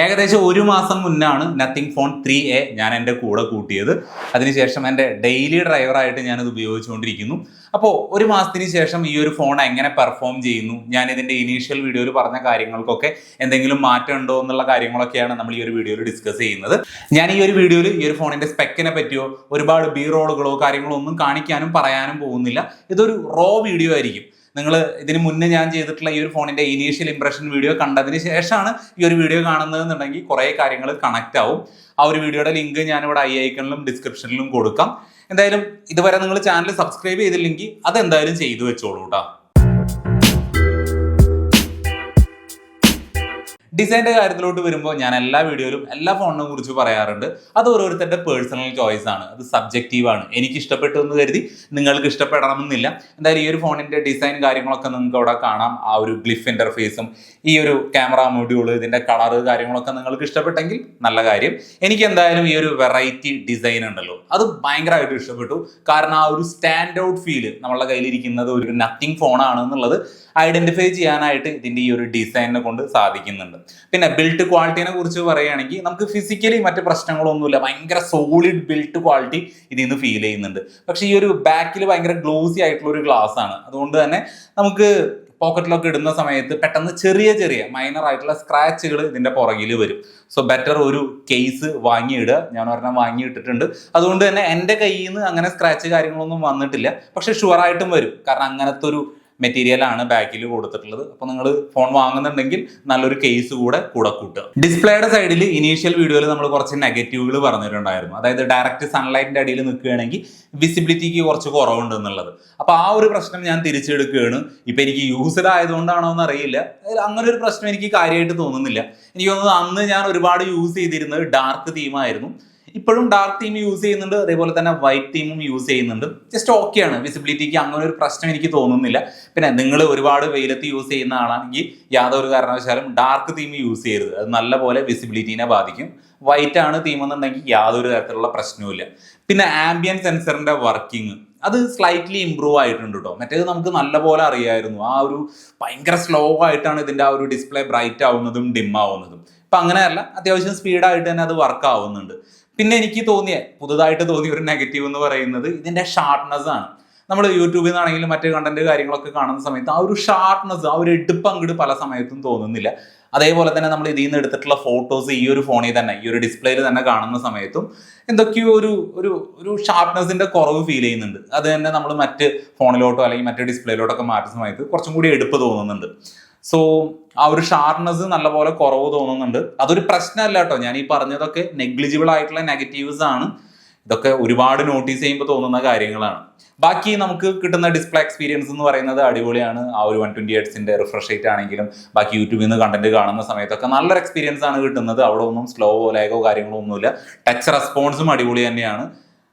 ഏകദേശം ഒരു മാസം മുന്നാണ് നത്തിങ് ഫോൺ ത്രീ എ ഞാൻ എന്റെ കൂടെ കൂട്ടിയത്. അതിനുശേഷം എന്റെ ഡെയിലി ഡ്രൈവറായിട്ട് ഞാനത് ഉപയോഗിച്ചുകൊണ്ടിരിക്കുന്നു. അപ്പോൾ ഒരു മാസത്തിന് ശേഷം ഈ ഒരു ഫോൺ എങ്ങനെ പെർഫോം ചെയ്യുന്നു? ഞാൻ ഇതിന്റെ ഇനീഷ്യൽ വീഡിയോയിൽ പറഞ്ഞ കാര്യങ്ങൾക്കൊക്കെ എന്തെങ്കിലും മാറ്റം ഉണ്ടോ എന്നുള്ള കാര്യങ്ങളൊക്കെയാണ് നമ്മൾ ഈ ഒരു വീഡിയോയിൽ ഡിസ്കസ് ചെയ്യുന്നത്. ഞാൻ ഈ ഒരു വീഡിയോയിൽ ഈ ഒരു ഫോണിന്റെ സ്പെക്കിനെ പറ്റിയോ ഒരുപാട് ബി റോളുകളോ കാര്യങ്ങളോ ഒന്നും കാണിക്കാനും പറയാനും പോകുന്നില്ല. ഇതൊരു റോ വീഡിയോ ആയിരിക്കും. നിങ്ങൾ ഇതിന് മുന്നേ ഞാൻ ചെയ്തിട്ടുള്ള ഈ ഒരു ഫോണിന്റെ ഇനീഷ്യൽ ഇംപ്രഷൻ വീഡിയോ കണ്ടതിന് ശേഷമാണ് ഈ ഒരു വീഡിയോ കാണുന്നതെന്നുണ്ടെങ്കിൽ കുറേ കാര്യങ്ങൾ കണക്ട് ആവും. ആ ഒരു വീഡിയോയുടെ ലിങ്ക് ഞാനിവിടെ ഐ ഐക്കണിലും ഡിസ്ക്രിപ്ഷനിലും കൊടുക്കാം. എന്തായാലും ഇതുവരെ നിങ്ങൾ ചാനൽ സബ്സ്ക്രൈബ് ചെയ്തില്ലെങ്കിൽ അതെന്തായാലും ചെയ്തു വെച്ചോളൂ കേട്ടോ ഡിസൈന്റെ കാര്യത്തിലോട്ട് വരുമ്പോൾ ഞാൻ എല്ലാ വീഡിയോയിലും എല്ലാ ഫോണിനെ കുറിച്ച് പറയാറുണ്ട്. അത് ഓരോരുത്തരുടെ പേഴ്സണൽ ചോയ്സ് ആണ്. അത് സബ്ജക്റ്റീവ് ആണ്. എനിക്ക് ഇഷ്ടപ്പെട്ടു എന്ന് കരുതി നിങ്ങൾക്ക് ഇഷ്ടപ്പെടണമെന്നില്ല. എന്തായാലും ഈ ഒരു ഫോണിന്റെ ഡിസൈൻ കാര്യങ്ങളൊക്കെ നിങ്ങൾക്ക് അവിടെ കാണാം. ആ ഒരു ഗ്ലിഫ് ഇന്റർഫേസും ഈ ഒരു ക്യാമറ മൊഡ്യൂൾ ഇതിന്റെ കളറ് കാര്യങ്ങളൊക്കെ നിങ്ങൾക്ക് ഇഷ്ടപ്പെട്ടെങ്കിൽ നല്ല കാര്യം. എനിക്ക് എന്തായാലും ഈ ഒരു വെറൈറ്റി ഡിസൈൻ ഉണ്ടല്ലോ. അത് ഭയങ്കരമായിട്ട് ഇഷ്ടപ്പെട്ടു. കാരണം ആ ഒരു സ്റ്റാൻഡ് ഔട്ട് ഫീൽ നമ്മളുടെ കയ്യിലിരിക്കുന്നത് ഒരു നത്തിങ് ഫോണാണ് എന്നുള്ളത് ഐഡന്റിഫൈ ചെയ്യാനായിട്ട് ഇതിന്റെ ഈ ഒരു ഡിസൈനിനെ കൊണ്ട് സാധിക്കുന്നുണ്ട്. പിന്നെ ബിൽറ്റ് ക്വാളിറ്റിനെ കുറിച്ച് പറയുകയാണെങ്കിൽ നമുക്ക് ഫിസിക്കലി മറ്റ് പ്രശ്നങ്ങളൊന്നുമില്ല. ഭയങ്കര സോളിഡ് ബിൽറ്റ് ക്വാളിറ്റി ഇതിൽ നിന്ന് ഫീൽ ചെയ്യുന്നുണ്ട്. പക്ഷേ ഈ ഒരു ബാക്കിൽ ഭയങ്കര ഗ്ലോസി ആയിട്ടുള്ള ഒരു ഗ്ലാസ് ആണ്. അതുകൊണ്ട് തന്നെ നമുക്ക് പോക്കറ്റിലൊക്കെ ഇടുന്ന സമയത്ത് പെട്ടെന്ന് ചെറിയ ചെറിയ മൈനർ ആയിട്ടുള്ള സ്ക്രാച്ചുകൾ ഇതിന്റെ പുറകിൽ വരും. സോ ബെറ്റർ ഒരു കേസ് വാങ്ങിയിടുക. ഞാൻ ഒരെണ്ണം വാങ്ങിയിട്ടിട്ടുണ്ട്. അതുകൊണ്ട് തന്നെ എന്റെ കയ്യിൽ നിന്ന് അങ്ങനെ സ്ക്രാച്ച് കാര്യങ്ങളൊന്നും വന്നിട്ടില്ല. പക്ഷെ ഷുവറായിട്ടും വരും. കാരണം അങ്ങനത്തെ ഒരു മെറ്റീരിയലാണ് ബാക്കിൽ കൊടുത്തിട്ടുള്ളത്. അപ്പോൾ നിങ്ങൾ ഫോൺ വാങ്ങുന്നുണ്ടെങ്കിൽ നല്ലൊരു കേസ് കൂടെ കൂടെ കൂട്ടുക. ഡിസ്പ്ലേയുടെ സൈഡിൽ ഇനീഷ്യൽ വീഡിയോയിൽ നമ്മൾ കുറച്ച് നെഗറ്റീവുകൾ പറഞ്ഞിട്ടുണ്ടായിരുന്നു. അതായത് ഡയറക്റ്റ് സൺലൈറ്റിന്റെ അടിയിൽ നിൽക്കുകയാണെങ്കിൽ വിസിബിലിറ്റിക്ക് കുറച്ച് കുറവുണ്ട് എന്നുള്ളത്. അപ്പോൾ ആ ഒരു പ്രശ്നം ഞാൻ തിരിച്ചെടുക്കുകയാണ്. ഇപ്പൊ എനിക്ക് യൂസ്ഡ് ആയതുകൊണ്ടാണോ എന്ന് അറിയില്ല അങ്ങനെ ഒരു പ്രശ്നം എനിക്ക് കാര്യമായിട്ട് തോന്നുന്നില്ല. എനിക്ക് തോന്നുന്നത് അന്ന് ഞാൻ ഒരുപാട് യൂസ് ചെയ്തിരുന്നത് ഡാർക്ക് തീമായിരുന്നു ഇപ്പോഴും ഡാർക്ക് തീം യൂസ് ചെയ്യുന്നുണ്ട് അതേപോലെ തന്നെ വൈറ്റ് തീമും യൂസ് ചെയ്യുന്നുണ്ട്. ജസ്റ്റ് ഓക്കെയാണ് വിസിബിലിറ്റിക്ക് അങ്ങനെ ഒരു പ്രശ്നം എനിക്ക് തോന്നുന്നില്ല. പിന്നെ നിങ്ങൾ ഒരുപാട് വെയിലത്ത് യൂസ് ചെയ്യുന്ന ആളാണെങ്കിൽ യാതൊരു കാരണവശാലും ഡാർക്ക് തീം യൂസ് ചെയ്യരുത്. അത് നല്ലപോലെ വിസിബിലിറ്റീനെ ബാധിക്കും. വൈറ്റ് ആണ് തീം എന്നുണ്ടെങ്കിൽ യാതൊരു തരത്തിലുള്ള പ്രശ്നവുമില്ല പിന്നെ ആംബിയൻ സെൻസറിന്റെ വർക്കിംഗ് അത് സ്ലൈറ്റ്ലി ഇമ്പ്രൂവ് ആയിട്ടുണ്ട് കേട്ടോ മറ്റേത് നമുക്ക് നല്ലപോലെ അറിയായിരുന്നു. ആ ഒരു ഭയങ്കര സ്ലോ ആയിട്ടാണ് ഇതിന്റെ ആ ഒരു ഡിസ്പ്ലേ ബ്രൈറ്റ് ആവുന്നതും ഡിം ആവുന്നതും. അപ്പം അങ്ങനെയല്ല. അത്യാവശ്യം സ്പീഡായിട്ട് തന്നെ അത് വർക്ക് ആവുന്നുണ്ട്. പിന്നെ എനിക്ക് തോന്നിയ പുതുതായിട്ട് തോന്നിയ ഒരു നെഗറ്റീവ് എന്ന് പറയുന്നത് ഇതിന്റെ ഷാർപ്നെസ് ആണ്. നമ്മൾ യൂട്യൂബിൽ നിന്നാണെങ്കിലും മറ്റു കണ്ടന്റ് കാര്യങ്ങളൊക്കെ കാണുന്ന സമയത്ത് ആ ഒരു ഷാർപ്നെസ് ആ ഒരു എടുപ്പ് അങ്ങോട്ട് പല സമയത്തും തോന്നുന്നില്ല. അതേപോലെ തന്നെ നമ്മൾ ഇതിൽ നിന്ന് എടുത്തിട്ടുള്ള ഫോട്ടോസ് ഈ ഒരു ഫോണിൽ തന്നെ ഈ ഒരു ഡിസ്പ്ലേയിൽ തന്നെ കാണുന്ന സമയത്തും എന്തൊക്കെയോ ഒരു ഒരു ഒരു ഷാർപ്നെസിന്റെ കുറവ് ഫീൽ ചെയ്യുന്നുണ്ട്. അത് തന്നെ നമ്മൾ മറ്റ് ഫോണിലോട്ടോ അല്ലെങ്കിൽ മറ്റ് ഡിസ്പ്ലേയിലോട്ടൊക്കെ മാറ്റുന്ന സമയത്ത് കുറച്ചും കൂടി എടുപ്പ് തോന്നുന്നുണ്ട്. സോ ആ ഒരു ഷാർപ്നെസ് നല്ലപോലെ കുറവ് തോന്നുന്നുണ്ട്. അതൊരു പ്രശ്നമല്ല കേട്ടോ. ഞാൻ ഈ പറഞ്ഞതൊക്കെ നെഗ്ലിജിബിൾ ആയിട്ടുള്ള നെഗറ്റീവ്സ് ആണ്. ഇതൊക്കെ ഒരുപാട് നോട്ടീസ് ചെയ്യുമ്പോൾ തോന്നുന്ന കാര്യങ്ങളാണ്. ബാക്കി നമുക്ക് കിട്ടുന്ന ഡിസ്പ്ലേ എക്സ്പീരിയൻസ് എന്ന് പറയുന്നത് അടിപൊളിയാണ്. ആ ഒരു വൺ ട്വന്റി എയ്റ്റ്സിന്റെ റിഫ്രഷ് റേറ്റ് ആണെങ്കിലും ബാക്കി യൂട്യൂബിൽ നിന്ന് കണ്ടന്റ് കാണുന്ന സമയത്തൊക്കെ നല്ലൊരു എക്സ്പീരിയൻസ് ആണ് കിട്ടുന്നത്. അവിടെ ഒന്നും സ്ലോ ലാഗോ കാര്യങ്ങളോ ഒന്നുമില്ല. ടച്ച് റെസ്പോൺസും അടിപൊളി തന്നെയാണ്.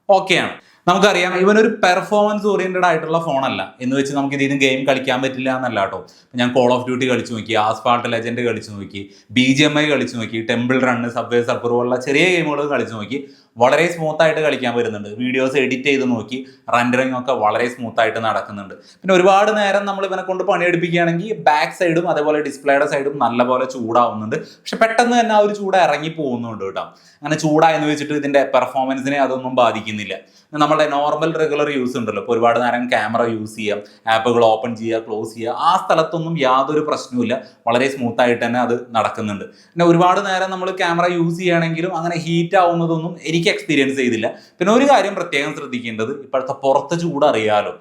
ഓക്കെയാണ് നമുക്കറിയാം ഇവൻ ഒരു പെർഫോമൻസ് ഓറിയന്റഡ് ആയിട്ടുള്ള ഫോണല്ല എന്ന് വെച്ച് നമുക്ക് ഇതിന് ഗെയിം കളിക്കാൻ പറ്റില്ല എന്നല്ല കേട്ടോ ഞാൻ കോൾ ഓഫ് ഡ്യൂട്ടി കളിച്ചു നോക്കി ആസ്പാൾട്ട് ലെജൻഡ് കളിച്ചു നോക്കി ബി ജി എം ഐ കളിച്ചു നോക്കി ടെമ്പിൾ റണ്ണ് സബ്വേ സർഫർ പോലുള്ള ചെറിയ ഗെയിമുകൾ കളിച്ചു നോക്കി. വളരെ സ്മൂത്ത് ആയിട്ട് കളിക്കാൻ വരുന്നുണ്ട്. വീഡിയോസ് എഡിറ്റ് ചെയ്ത് നോക്കി റെൻഡറിംഗ് ഒക്കെ വളരെ സ്മൂത്ത് ആയിട്ട് നടക്കുന്നുണ്ട്. പിന്നെ ഒരുപാട് നേരം നമ്മൾ ഇവനെ കൊണ്ട് പണിയെടുപ്പിക്കുകയാണെങ്കിൽ ബാക്ക് സൈഡും അതേപോലെ ഡിസ്പ്ലേയുടെ സൈഡും നല്ലപോലെ ചൂടാവുന്നുണ്ട്. പക്ഷെ പെട്ടെന്ന് തന്നെ ആ ഒരു ചൂട് ഇറങ്ങി പോകുന്നുണ്ട് കേട്ടോ. അങ്ങനെ ചൂടായെന്ന് വെച്ചിട്ട് ഇതിന്റെ പെർഫോമൻസിനെ അതൊന്നും ബാധിക്കുന്നില്ല. നമ്മുടെ നോർമൽ റെഗുലർ യൂസ് ഉണ്ടല്ലോ. ഇപ്പോൾ ഒരുപാട് നേരം ക്യാമറ യൂസ് ചെയ്യാം ആപ്പുകൾ ഓപ്പൺ ചെയ്യുക ക്ലോസ് ചെയ്യുക. ആ സ്ഥലത്തൊന്നും യാതൊരു പ്രശ്നവുമില്ല. വളരെ സ്മൂത്ത് ആയിട്ട് തന്നെ അത് നടക്കുന്നുണ്ട്. പിന്നെ ഒരുപാട് നേരം നമ്മൾ ക്യാമറ യൂസ് ചെയ്യുകയാണെങ്കിലും അങ്ങനെ ഹീറ്റ് ആവുന്നതൊന്നും എനിക്ക് എക്സ്പീരിയൻസ് ചെയ്തില്ല. പിന്നെ ഒരു കാര്യം പ്രത്യേകം ശ്രദ്ധിക്കേണ്ടത് ഇപ്പോഴത്തെ പുറത്തെ ചൂട് അറിയാലോ.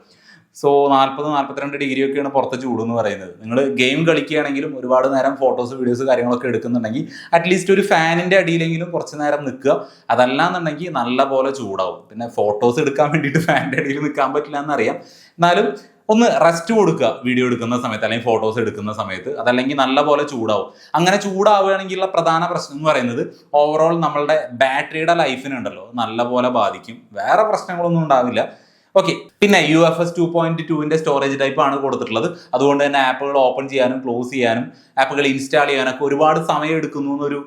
സോ നാൽപ്പത് നാൽപ്പത്തിരണ്ട് ഡിഗ്രി ഒക്കെയാണ് പുറത്തെ ചൂട് എന്ന് പറയുന്നത്. നിങ്ങൾ ഗെയിം കളിക്കുകയാണെങ്കിലും ഒരുപാട് നേരം ഫോട്ടോസ് വീഡിയോസ് കാര്യങ്ങളൊക്കെ എടുക്കുന്നുണ്ടെങ്കിൽ അറ്റ്ലീസ്റ്റ് ഒരു ഫാനിന്റെ അടിയിലെങ്കിലും കുറച്ച് നേരം നിൽക്കുക. അതല്ലാന്നുണ്ടെങ്കിൽ നല്ല പോലെ ചൂടാവും. പിന്നെ ഫോട്ടോസ് എടുക്കാൻ വേണ്ടിയിട്ട് ഫാനിന്റെ അടിയിൽ നിൽക്കാൻ പറ്റില്ല എന്നറിയാം. എന്നാലും ഒന്ന് റെസ്റ്റ് കൊടുക്കുക വീഡിയോ എടുക്കുന്ന സമയത്ത് അല്ലെങ്കിൽ ഫോട്ടോസ് എടുക്കുന്ന സമയത്ത്. അതല്ലെങ്കിൽ നല്ലപോലെ ചൂടാവും. അങ്ങനെ ചൂടാവുകയാണെങ്കിലുള്ള പ്രധാന പ്രശ്നം എന്ന് പറയുന്നത് ഓവറോൾ നമ്മളുടെ ബാറ്ററിയുടെ ലൈഫിനുണ്ടല്ലോ നല്ല പോലെ ബാധിക്കും. വേറെ പ്രശ്നങ്ങളൊന്നും ഉണ്ടാവില്ല. ഓക്കെ പിന്നെ U F S two point ടുവിന്റെ സ്റ്റോറേജ് ടൈപ്പ് ആണ് കൊടുത്തിട്ടുള്ളത്. അതുകൊണ്ട് തന്നെ ആപ്പുകൾ ഓപ്പൺ ചെയ്യാനും ക്ലോസ് ചെയ്യാനും ആപ്പുകൾ ഇൻസ്റ്റാൾ ചെയ്യാനൊക്കെ ഒരുപാട് സമയം എടുക്കുന്നു എന്നൊരു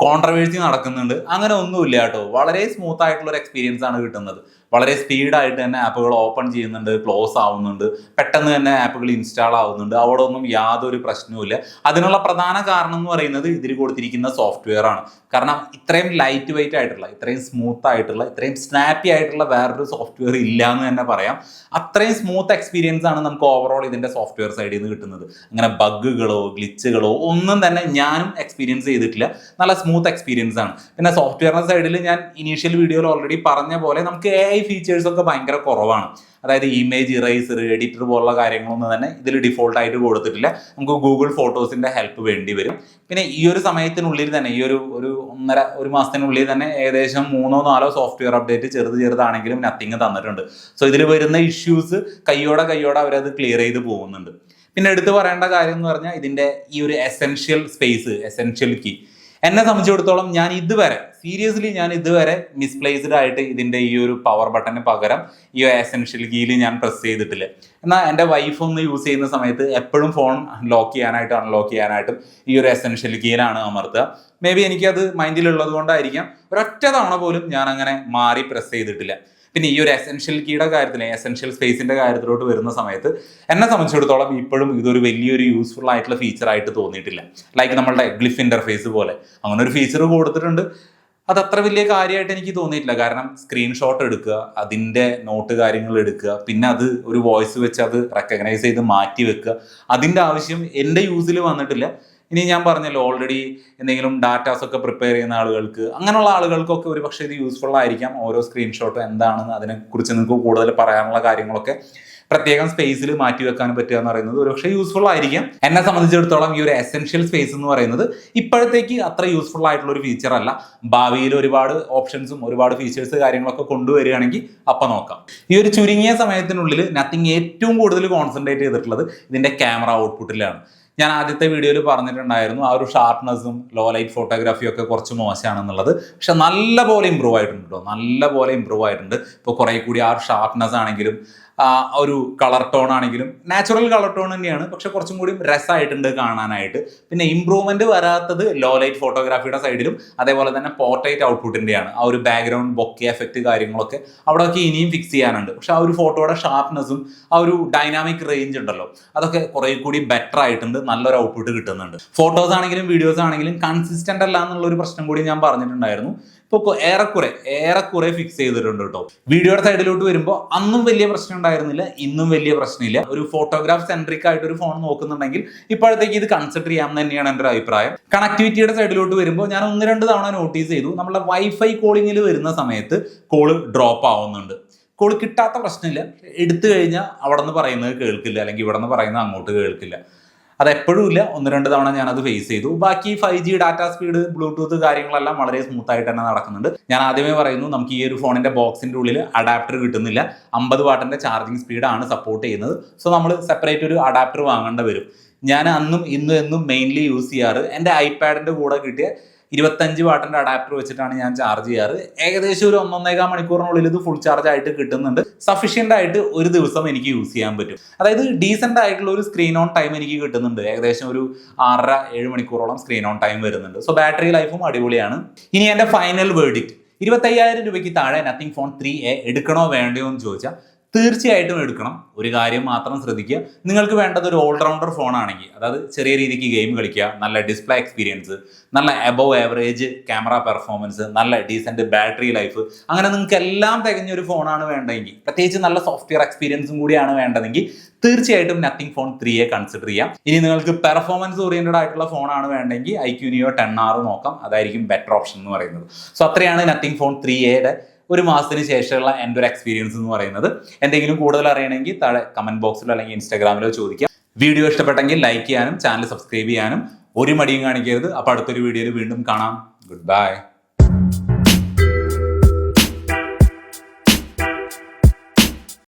കോൺട്രവേഴ്സി നടക്കുന്നുണ്ട്. അങ്ങനെ ഒന്നുമില്ല കേട്ടോ. വളരെ സ്മൂത്ത് ആയിട്ടുള്ള ഒരു എക്സ്പീരിയൻസ് ആണ് കിട്ടുന്നത്. വളരെ സ്പീഡായിട്ട് തന്നെ ആപ്പുകൾ ഓപ്പൺ ചെയ്യുന്നുണ്ട് ക്ലോസ് ആവുന്നുണ്ട് പെട്ടെന്ന് തന്നെ ആപ്പുകൾ ഇൻസ്റ്റാൾ ആവുന്നുണ്ട്. അവിടെ ഒന്നും യാതൊരു പ്രശ്നവുമില്ല. അതിനുള്ള പ്രധാന കാരണം എന്ന് പറയുന്നത് ഇതിൽ കൊടുത്തിരിക്കുന്ന സോഫ്റ്റ്വെയർ ആണ്. കാരണം ഇത്രയും ലൈറ്റ് വെയിറ്റ് ആയിട്ടുള്ള ഇത്രയും സ്മൂത്ത് ആയിട്ടുള്ള ഇത്രയും സ്നാപ്പി ആയിട്ടുള്ള വേറൊരു സോഫ്റ്റ്വെയർ ഇല്ല എന്ന് തന്നെ പറയാം. അത്രയും സ്മൂത്ത് എക്സ്പീരിയൻസ് ആണ് നമുക്ക് ഓവറോൾ ഇതിന്റെ സോഫ്റ്റ്വെയർ സൈഡിൽ നിന്ന് കിട്ടുന്നത്. അങ്ങനെ ബഗ്ഗുകളോ ഗ്ലിച്ചുകളോ ഒന്നും തന്നെ ഞാനും എക്സ്പീരിയൻസ് ചെയ്തിട്ടില്ല. നല്ല സ്മൂത്ത് എക്സ്പീരിയൻസ് ആണ്. പിന്നെ സോഫ്റ്റ്വെയറിന്റെ സൈഡിൽ ഞാൻ ഇനീഷ്യൽ വീഡിയോയിൽ ഓൾറെഡി പറഞ്ഞ പോലെ നമുക്ക് എ ഐ ഫീച്ചേഴ്സ് ഒക്കെ ഭയങ്കര കുറവാണ്. അതായത് ഇമേജ് ഇറൈസർ എഡിറ്റർ പോലുള്ള കാര്യങ്ങളൊന്നും തന്നെ ഇതിൽ ഡിഫോൾട്ട് ആയിട്ട് കൊടുത്തിട്ടില്ല. നമുക്ക് ഗൂഗിൾ ഫോട്ടോസിന്റെ ഹെൽപ്പ് വേണ്ടി വരും. പിന്നെ ഈ ഒരു സമയത്തിനുള്ളിൽ തന്നെ ഈ ഒരു ഒരു ഒന്നര ഒരു മാസത്തിനുള്ളിൽ തന്നെ ഏകദേശം മൂന്നോ നാലോ സോഫ്റ്റ്വെയർ അപ്ഡേറ്റ് ചെറുത് ചെറുതാണെങ്കിലും നത്തിങ് തന്നിട്ടുണ്ട്. സോ ഇതിൽ വരുന്ന ഇഷ്യൂസ് കയ്യോടെ കയ്യോടെ അവരത് ക്ലിയർ ചെയ്ത് പോകുന്നുണ്ട്. പിന്നെ എടുത്തു പറയേണ്ട കാര്യം എന്ന് പറഞ്ഞാൽ ഇതിന്റെ ഈ ഒരു എസെൻഷ്യൽ സ്പേസ് എസെൻഷ്യൽ കീ എന്നെ സംബന്ധിച്ചിടത്തോളം ഞാൻ ഇതുവരെ സീരിയസ്ലി ഞാൻ ഇതുവരെ മിസ്പ്ലേസ്ഡ് ആയിട്ട് ഇതിന്റെ ഈ ഒരു പവർ ബട്ടന് പകരം ഈ എസെൻഷ്യൽ കീയിൽ ഞാൻ പ്രസ് ചെയ്തിട്ടില്ല. എന്നാൽ എന്റെ വൈഫ് ഒന്ന് യൂസ് ചെയ്യുന്ന സമയത്ത് എപ്പോഴും ഫോൺ ലോക്ക് ചെയ്യാനായിട്ടും അൺലോക്ക് ചെയ്യാനായിട്ടും ഈ ഒരു എസെൻഷ്യൽ കീയിലാണ് അമർത്തുക. മേ ബി എനിക്കത് മൈൻഡിലുള്ളത് കൊണ്ടായിരിക്കാം ഒരൊറ്റ തവണ പോലും ഞാൻ അങ്ങനെ മാറി പ്രസ് ചെയ്തിട്ടില്ല. പിന്നെ ഈ ഒരു എസെൻഷ്യൽ കീയുടെ കാര്യത്തിൽ എസെൻഷ്യൽ സ്പേസിന്റെ കാര്യത്തിലോട്ട് വരുന്ന സമയത്ത് എന്നെ സംബന്ധിച്ചിടത്തോളം ഇപ്പോഴും ഇതൊരു വലിയൊരു യൂസ്ഫുൾ ആയിട്ടുള്ള ഫീച്ചർ ആയിട്ട് തോന്നിയിട്ടില്ല. ലൈക്ക് നമ്മളുടെ ഗ്ലിഫ് ഇന്റർഫേസ് പോലെ. അങ്ങനെ ഒരു ഫീച്ചർ കൊടുത്തിട്ടുണ്ട്. അത് അത്ര വലിയ കാര്യമായിട്ട് എനിക്ക് തോന്നിയിട്ടില്ല. കാരണം സ്ക്രീൻഷോട്ട് എടുക്കുക അതിന്റെ നോട്ട് കാര്യങ്ങൾ എടുക്കുക പിന്നെ അത് ഒരു വോയിസ് വെച്ച് അത് റെക്കഗ്നൈസ് ചെയ്ത് മാറ്റി വെക്കുക അതിന്റെ ആവശ്യം എന്റെ യൂസിൽ വന്നിട്ടില്ല. ഇനി ഞാൻ പറഞ്ഞല്ലോ ഓൾറെഡി എന്തെങ്കിലും ഡാറ്റാസ് ഒക്കെ പ്രിപ്പയർ ചെയ്യുന്ന ആളുകൾക്ക്. അങ്ങനെയുള്ള ആളുകൾക്കൊക്കെ ഒരു പക്ഷേ ഇത് യൂസ്ഫുൾ ആയിരിക്കാം. ഓരോ സ്ക്രീൻഷോട്ടും എന്താണെന്ന് അതിനെക്കുറിച്ച് നിങ്ങൾക്ക് കൂടുതൽ പറയാനുള്ള കാര്യങ്ങളൊക്കെ പ്രത്യേകം സ്പേസിൽ മാറ്റി വെക്കാനും പറ്റുക എന്ന് പറയുന്നത് ഒരുപക്ഷെ യൂസ്ഫുൾ ആയിരിക്കാം. എന്നെ സംബന്ധിച്ചിടത്തോളം ഈ ഒരു എസെൻഷ്യൽ സ്പേസ് എന്ന് പറയുന്നത് ഇപ്പോഴത്തേക്ക് അത്ര യൂസ്ഫുൾ ആയിട്ടുള്ള ഒരു ഫീച്ചർ അല്ല. ഭാവിയിൽ ഒരുപാട് ഓപ്ഷൻസും ഒരുപാട് ഫീച്ചേഴ്സ് കാര്യങ്ങളൊക്കെ കൊണ്ടുവരികയാണെങ്കിൽ അപ്പം നോക്കാം. ഈ ഒരു ചുരുങ്ങിയ സമയത്തിനുള്ളിൽ നത്തിങ് ഏറ്റവും കൂടുതൽ കോൺസെൻട്രേറ്റ് ചെയ്തിട്ടുള്ളത് ഇതിന്റെ ക്യാമറ ഔട്ട്പുട്ടിലാണ് ഞാൻ ആദ്യത്തെ വീഡിയോയിൽ പറഞ്ഞിട്ടുണ്ടായിരുന്നു ആ ഒരു ഷാർപ്നെസ്സും ലോ ലൈറ്റ് ഫോട്ടോഗ്രാഫിയും ഒക്കെ കുറച്ച് മോശമാണെന്നുള്ളത്. പക്ഷെ നല്ല പോലെ ഇമ്പ്രൂവ് ആയിട്ടുണ്ട് കേട്ടോ നല്ല പോലെ ഇമ്പ്രൂവ് ആയിട്ടുണ്ട്. ഇപ്പോൾ കുറേ കൂടി ആ ഷാർപ്നെസ് ആണെങ്കിലും ഒരു കളർ ടോൺ ആണെങ്കിലും നാച്ചുറൽ കളർ ടോൺ തന്നെയാണ്. പക്ഷെ കുറച്ചും കൂടി രസമായിട്ടുണ്ട് കാണാനായിട്ട്. പിന്നെ ഇമ്പ്രൂവ്മെന്റ് വരാത്തത് ലോ ലൈറ്റ് ഫോട്ടോഗ്രാഫിയുടെ സൈഡിലും അതേപോലെ തന്നെ പോർട്രേറ്റ് ഔട്ട്പുട്ടിന്റെയാണ് ആ ഒരു ബാക്ക്ഗ്രൗണ്ട് ബൊക്കെ എഫക്റ്റ് കാര്യങ്ങളൊക്കെ അവിടെയൊക്കെ ഇനിയും ഫിക്സ് ചെയ്യാനുണ്ട്. പക്ഷെ ആ ഒരു ഫോട്ടോയുടെ ഷാർപ്നെസ്സും ആ ഒരു ഡൈനാമിക് റേഞ്ച് ഉണ്ടല്ലോ അതൊക്കെ കുറെ കൂടി ബെറ്റർ ആയിട്ടുണ്ട് നല്ലൊരു ഔട്ട്പുട്ട് കിട്ടുന്നുണ്ട്. ഫോട്ടോസ് ആണെങ്കിലും വീഡിയോസ് ആണെങ്കിലും കൺസിസ്റ്റന്റ് അല്ല എന്നുള്ള ഒരു പ്രശ്നം കൂടി ഞാൻ പറഞ്ഞിട്ടുണ്ടായിരുന്നു. ഇപ്പോൾ ഏറെക്കുറെ ഏറെക്കുറെ ഫിക്സ് ചെയ്തിട്ടുണ്ട് കേട്ടോ. വീഡിയോയുടെ സൈഡിലോട്ട് വരുമ്പോൾ അന്നും വലിയ പ്രശ്നം ഉണ്ടായിരുന്നില്ല ഇന്നും വലിയ പ്രശ്നമില്ല. ഒരു ഫോട്ടോഗ്രാഫ് സെൻട്രിക് ആയിട്ട് ഒരു ഫോൺ നോക്കുന്നുണ്ടെങ്കിൽ ഇപ്പോഴത്തേക്ക് ഇത് കൺസിഡർ ചെയ്യാം തന്നെയാണ് എന്റെ അഭിപ്രായം. കണക്ടിവിറ്റിയുടെ സൈഡിലോട്ട് വരുമ്പോൾ ഞാൻ ഒന്ന് രണ്ട് തവണ നോട്ടീസ് ചെയ്തു നമ്മളെ വൈഫൈ കോളിങ്ങിൽ വരുന്ന സമയത്ത് കോൾ ഡ്രോപ്പ് ആവുന്നുണ്ട്. കോൾ കിട്ടാത്ത പ്രശ്നമില്ല. എടുത്തു കഴിഞ്ഞാൽ അവിടെ നിന്ന് പറയുന്നത് കേൾക്കില്ല അല്ലെങ്കിൽ ഇവിടെ നിന്ന് പറയുന്നത് അങ്ങോട്ട് കേൾക്കില്ല. അത് എപ്പോഴും ഇല്ല. ഒന്ന് രണ്ട് തവണ ഞാൻ അത് ഫേസ് ചെയ്തു. ബാക്കി five G data speed Bluetooth കാര്യങ്ങളെല്ലാം വളരെ സ്മൂത്ത് ആയിട്ട് തന്നെ നടക്കുന്നുണ്ട്. ഞാൻ ആദ്യമേ പറയുന്നു നമുക്ക് ഈ ഒരു ഫോണിന്റെ ബോക്സിന്റെ ഉള്ളിൽ അഡാപ്റ്റർ കിട്ടുന്നില്ല. അമ്പത് വാട്ടിന്റെ ചാർജിങ് സ്പീഡാണ് സപ്പോർട്ട് ചെയ്യുന്നത്. സോ നമ്മൾ സെപ്പറേറ്റ് ഒരു അഡാപ്റ്റർ വാങ്ങേണ്ടി വരും. ഞാൻ അന്നും ഇന്നും എന്നും മെയിൻലി യൂസ് ചെയ്യാറ്. എന്റെ ഐപാഡിന്റെ കൂടെ കിട്ടിയ ഇരുപത്തഞ്ച് വാട്ടിന്റെ അഡാപ്റ്റർ വെച്ചിട്ടാണ് ഞാൻ ചാർജ് ചെയ്യാറ്. ഏകദേശം ഒരു ഒന്നൊന്നേകാൽ മണിക്കൂറിനുള്ളിൽ ഇത് ഫുൾ ചാർജ് ആയിട്ട് കിട്ടുന്നുണ്ട്. സഫീഷ്യന്റ് ആയിട്ട് ഒരു ദിവസം എനിക്ക് യൂസ് ചെയ്യാൻ പറ്റും. അതായത് ഡീസെന്റ് ആയിട്ടുള്ള ഒരു സ്ക്രീൻ ഓൺ ടൈം എനിക്ക് കിട്ടുന്നുണ്ട്. ഏകദേശം ഒരു ആറര ഏഴ് മണിക്കൂറോളം സ്ക്രീൻ ഓൺ ടൈം വരുന്നുണ്ട്. സോ ബാറ്ററി ലൈഫും അടിപൊളിയാണ്. ഇനി എന്റെ ഫൈനൽ വേർഡിക്റ്റ് ഇരുപത്തയ്യായിരം രൂപയ്ക്ക് താഴെ നത്തിങ് ഫോൺ ത്രീ എ എടുക്കണോ വേണ്ടയോ എന്ന് ചോദിച്ചാൽ തീർച്ചയായിട്ടും എടുക്കണം. ഒരു കാര്യം മാത്രം ശ്രദ്ധിക്കുക. നിങ്ങൾക്ക് വേണ്ടത് ഒരു ഓൾറൗണ്ടർ ഫോൺ ആണെങ്കിൽ അതായത് ചെറിയ രീതിക്ക് ഗെയിം കളിക്കുക നല്ല ഡിസ്പ്ലേ എക്സ്പീരിയൻസ് നല്ല എബവ് ആവറേജ് ക്യാമറ പെർഫോമൻസ് നല്ല ഡീസന്റ് ബാറ്ററി ലൈഫ് അങ്ങനെ നിങ്ങൾക്ക് എല്ലാം തികഞ്ഞ ഒരു ഫോണാണ് വേണ്ടതെങ്കിൽ പ്രത്യേകിച്ച് നല്ല സോഫ്റ്റ്വെയർ എക്സ്പീരിയൻസും കൂടിയാണ് വേണ്ടതെങ്കിൽ തീർച്ചയായിട്ടും നത്തിങ് ഫോൺ ത്രീയെ കൺസിഡർ ചെയ്യാം. ഇനി നിങ്ങൾക്ക് പെർഫോമൻസ് ഓറിയന്റഡ് ആയിട്ടുള്ള ഫോണാണ് വേണ്ടെങ്കിൽ ഐക്യൂനിയോ ടെൻ ആർ നോക്കാം. അതായിരിക്കും ബെറ്റർ ഓപ്ഷൻ എന്ന് പറയുന്നത്. സോ അത്രയാണ് നത്തിങ് ഫോൺ ത്രീ എയുടെ ഒരു മാസത്തിന് ശേഷമുള്ള എന്റെ ഒരു എക്സ്പീരിയൻസ് എന്ന് പറയുന്നത്. എന്തെങ്കിലും കൂടുതൽ അറിയണമെങ്കിൽ താഴെ കമന്റ് ബോക്സിലോ അല്ലെങ്കിൽ ഇൻസ്റ്റാഗ്രാമിലോ ചോദിക്കാം. വീഡിയോ ഇഷ്ടപ്പെട്ടെങ്കിൽ ലൈക്ക് ചെയ്യാനും ചാനൽ സബ്സ്ക്രൈബ് ചെയ്യാനും ഒരു മടിയും കാണിക്കരുത്. അപ്പോൾ അടുത്തൊരു വീഡിയോയിൽ വീണ്ടും കാണാം. Good bye